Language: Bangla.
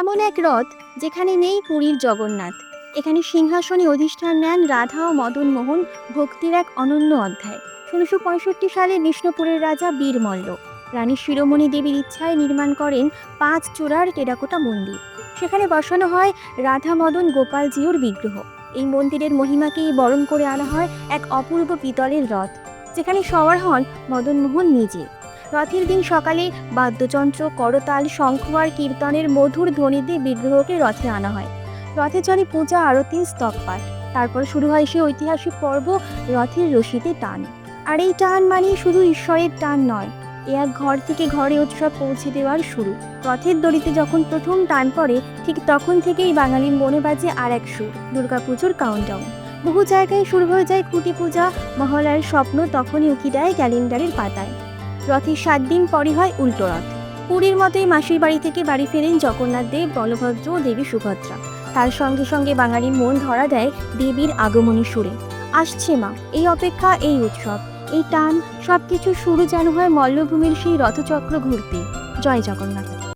এমন এক রথ যেখানে নেই পুরীর জগন্নাথ। এখানে সিংহাসনে অধিষ্ঠান নেন রাধা ও মদন মোহন ভক্তির এক অনন্য অধ্যায়। ষোলোশো পঁয়ষট্টি সালে বিষ্ণুপুরের রাজা বীরমল্ল রানী শিরোমণি দেবীর ইচ্ছায় নির্মাণ করেন পাঁচ চূড়ার টেরাকোটা মন্দির। সেখানে বসানো হয় রাধা মদন গোপালজিউর বিগ্রহ। এই মন্দিরের মহিমাকেই বরণ করে আনা হয় এক অপূর্ব পিতলের রথ। যেখানে সওয়ার হন মদনমোহন নিজে। রথের দিন সকালে বাদ্যযন্ত্র, করতাল শঙ্খ আর কীর্তনের মধুর ধ্বনিতে বিগ্রহকে রথে আনা হয়। রথে চলে পূজা আরতি স্তবপাঠ। তারপর শুরু হয় সে ঐতিহাসিক পর্ব রথের রশিতে টান। আর এই টান মানে শুধু ঈশ্বরের টান নয়, এ এক ঘর থেকে ঘরে উৎসব পৌঁছে দেওয়ার শুরু। রথের দড়িতে যখন প্রথম টান পড়ে, ঠিক তখন থেকেই বাঙালির মনে বাজে আর এক সুর, দুর্গাপুজোর কাউন্টডাউন বহু জায়গায় শুরু হয়ে যায় খুঁটি পূজা, মহলার স্বপ্ন তখনই উকি দেয় ক্যালেন্ডারের পাতায়। রথের সাত দিন পরে হয় উল্টো রথ। পুরীর মতোই মাসির বাড়ি থেকে বাড়ি ফেরেন জগন্নাথ দেব, বলভদ্র ও দেবী সুভদ্রা। তার সঙ্গে সঙ্গে বাঙালির মন ধরা দেয় দেবীর আগমনী সুরে। আসছে মা, এই অপেক্ষা, এই উৎসব, এই টান, সবকিছু শুরু যেন হয় মল্লভূমির সেই রথচক্র ঘুরতে। জয় জগন্নাথ।